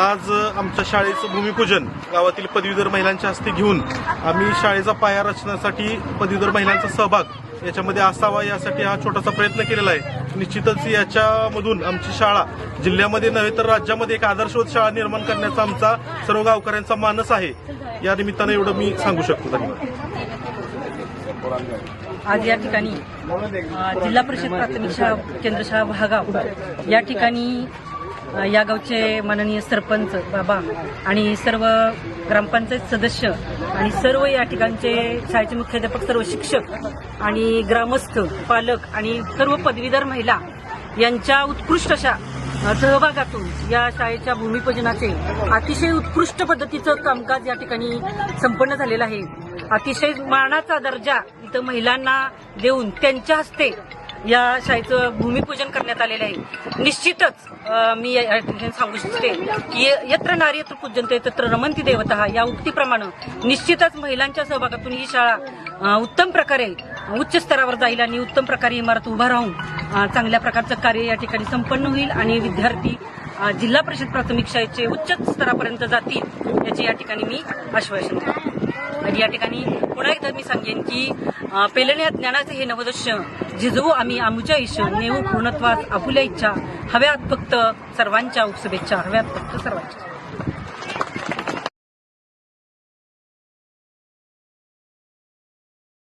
आज आमच्या शाळेचं भूमिपूजन गावातील पदवीधर महिलांच्या हस्ते घेऊन आम्ही शाळेचा पाया रचण्यासाठी पदवीधर महिलांचा सहभाग याच्यामध्ये असावा यासाठी हा छोटासा प्रयत्न केलेला आहे. निश्चितच याच्यामधून आमची शाळा जिल्ह्यामध्ये नव्हे तर राज्यामध्ये एक आदर्शवत शाळा निर्माण करण्याचा आमचा सर्व गावकऱ्यांचा मानस आहे. या निमित्तानं एवढं मी सांगू शकतो. धन्यवाद. आज या ठिकाणी जिल्हा परिषद प्राथमिक शाळा केंद्रशाळा भागाव या ठिकाणी या गावचे माननीय सरपंच बाबा आणि सर्व ग्रामपंचायत सदस्य आणि सर्व या ठिकाणचे शाळेचे मुख्याध्यापक सर्व शिक्षक आणि ग्रामस्थ पालक आणि सर्व पदवीधर महिला यांच्या उत्कृष्ट अशा सहभागातून या शाळेच्या भूमिपूजनाचे अतिशय उत्कृष्ट पद्धतीचं कामकाज या ठिकाणी संपन्न झालेलं आहे. अतिशय मानाचा दर्जा इथं महिलांना देऊन त्यांच्या हस्ते या शाळेचं भूमिपूजन करण्यात आलेलं आहे. निश्चितच मी या ठिकाणी सांगू इच्छिते की यत्र नारी यत्र पूजनते तत्र रमंती देवता या उक्तीप्रमाणे निश्चितच महिलांच्या सहभागातून ही शाळा उत्तम प्रकारे उच्च स्तरावर जाईल आणि उत्तम प्रकारे इमारत उभा राहून चांगल्या प्रकारचं कार्य या ठिकाणी संपन्न होईल आणि विद्यार्थी जिल्हा परिषद प्राथमिक शाळेचे उच्च स्तरापर्यंत जातील याचे या ठिकाणी मी आश्वासन आणि या ठिकाणी पुन्हा एकदा मी सांगेन की पेलण्या ज्ञानाचे हे नवदश झिजवू आम्ही आमुच्या इश नेऊ पूर्णत्वास आपुल्या इच्छा हव्यात फक्त सर्वांच्या उपशुभेच्छा हव्यात फक्त सर्वांच्या